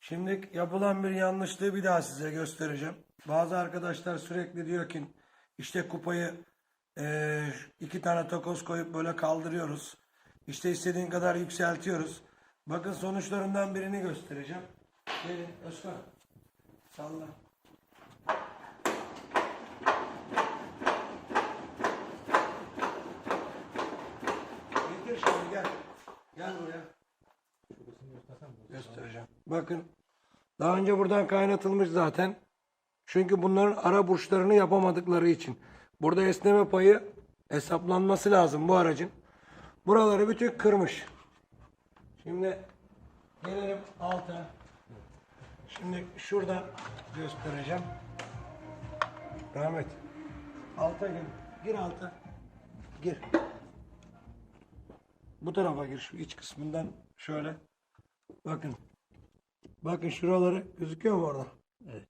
Şimdi yapılan bir yanlışlığı bir daha size göstereceğim. Bazı arkadaşlar sürekli diyor ki işte kupayı eee, iki tane takoz koyup böyle kaldırıyoruz. İşte istediğin kadar yükseltiyoruz. Bakın sonuçlarından birini göstereceğim. Gelin Özkan. Salla. Getir şimdi gel. Gel buraya. Göstereceğim. Bakın. Daha önce buradan kaynatılmış zaten. Çünkü bunların ara burçlarını yapamadıkları için. Burada esneme payı hesaplanması lazım bu aracın. Buraları bütün kırmış. Şimdi gelelim alta. Şimdi şuradan göstereceğim. Rahmet. Alta gir. Gir alta. Gir. Bu tarafa gir şu iç kısmından şöyle. Bakın. Bakın şuraları gözüküyor mu orada? Evet.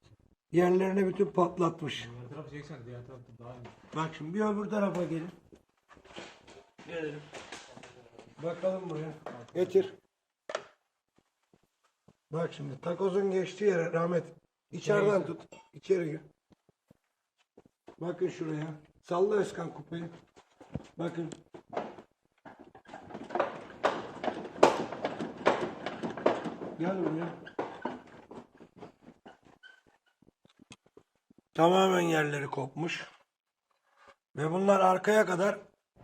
Yerlerini bütün patlatmış. Diğer tarafı çeksen diğer tarafta daha iyi. Bak şimdi bir öbür tarafa gelin. Gelelim. Bakalım buraya. Getir. Bak şimdi takozun geçtiği yere rahmet. İçeriden tut. İçeri gir. Bakın şuraya. Salla Özkan kupayı. Bakın. Gel buraya. Tamamen yerleri kopmuş. Ve bunlar arkaya kadar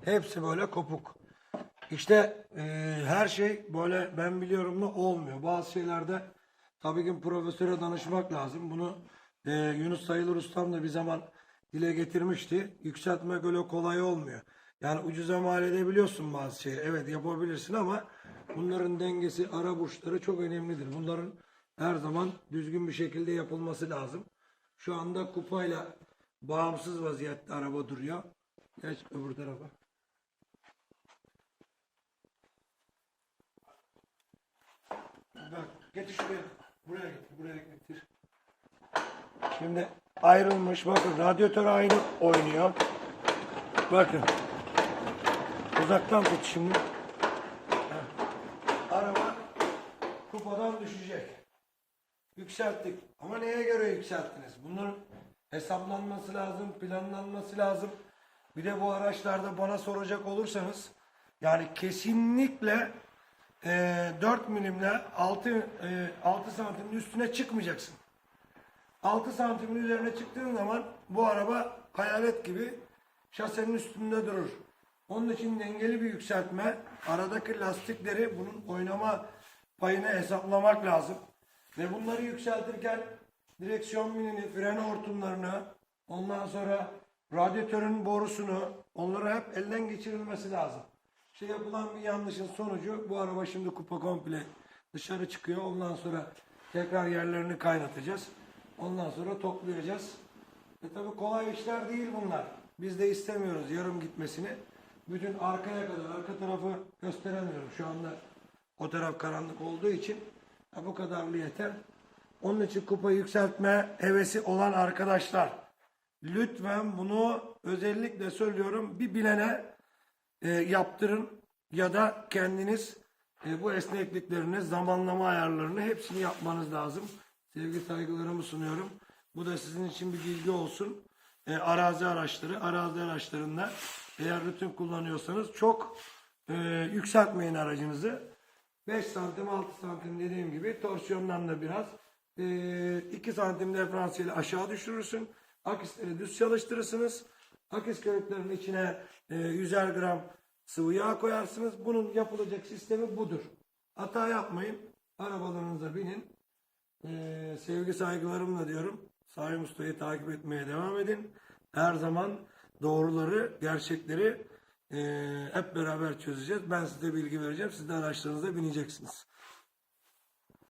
hepsi böyle kopuk. İşte e, her şey böyle ben biliyorum da olmuyor. Bazı şeylerde tabii ki profesöre danışmak lazım. Bunu e, Yunus Sayılır Ustam da bir zaman dile getirmişti. Yükseltmek öyle kolay olmuyor. Yani ucuza mal edebiliyorsun bazı şeyi. Evet yapabilirsin ama bunların dengesi, ara burçları çok önemlidir. Bunların her zaman düzgün bir şekilde yapılması lazım. Şu anda kupayla bağımsız vaziyette araba duruyor. Geç öbür tarafa. Bak getir şuraya. Buraya getir. Buraya getir. Şimdi ayrılmış. Bakın radyatör ayrı oynuyor. Bakın. Uzaktan tut şimdi. Araba kupadan düşecek. Yükselttik. Ama neye göre yükselttiniz? Bunların hesaplanması lazım, planlanması lazım. Bir de bu araçlarda bana soracak olursanız yani kesinlikle e, 4 milimle 6, e, 6 santimin üstüne çıkmayacaksın. 6 santimin üzerine çıktığın zaman bu araba hayalet gibi şasenin üstünde durur. Onun için dengeli bir yükseltme, aradaki lastikleri bunun oynama payını hesaplamak lazım. Ve bunları yükseltirken direksiyon minini, fren hortumlarını, ondan sonra radyatörün borusunu, onları hep elden geçirilmesi lazım. İşte yapılan bir yanlışın sonucu bu araba şimdi kupa komple dışarı çıkıyor. Ondan sonra tekrar yerlerini kaynatacağız. Ondan sonra toplayacağız. E tabi kolay işler değil bunlar. Biz de istemiyoruz yarım gitmesini. Bütün arkaya kadar, arka tarafı gösteremiyorum. Şu anda o taraf karanlık olduğu için ha, bu kadarlı yeter. Onun için kupa yükseltme hevesi olan arkadaşlar lütfen bunu özellikle söylüyorum bir bilene e, yaptırın ya da kendiniz e, bu esnekliklerini, zamanlama ayarlarını hepsini yapmanız lazım. Sevgi saygılarımı sunuyorum. Bu da sizin için bir bilgi olsun. E, arazi araçları, arazi araçlarında eğer rutin kullanıyorsanız çok e, yükseltmeyin aracınızı. 5 santim 6 santim dediğim gibi torsiyondan da biraz e, 2 santim diferansiyeli aşağı düşürürsün. Akisleri düz çalıştırırsınız. Akis köklerinin içine e, 100'er gram sıvı yağ koyarsınız. Bunun yapılacak sistemi budur. Hata yapmayın. Arabalarınıza binin. Ee, sevgi saygılarımla diyorum. Saim Usta'yı takip etmeye devam edin. Her zaman doğruları, gerçekleri e, hep beraber çözeceğiz. Ben size bilgi vereceğim. Siz de araçlarınıza bineceksiniz.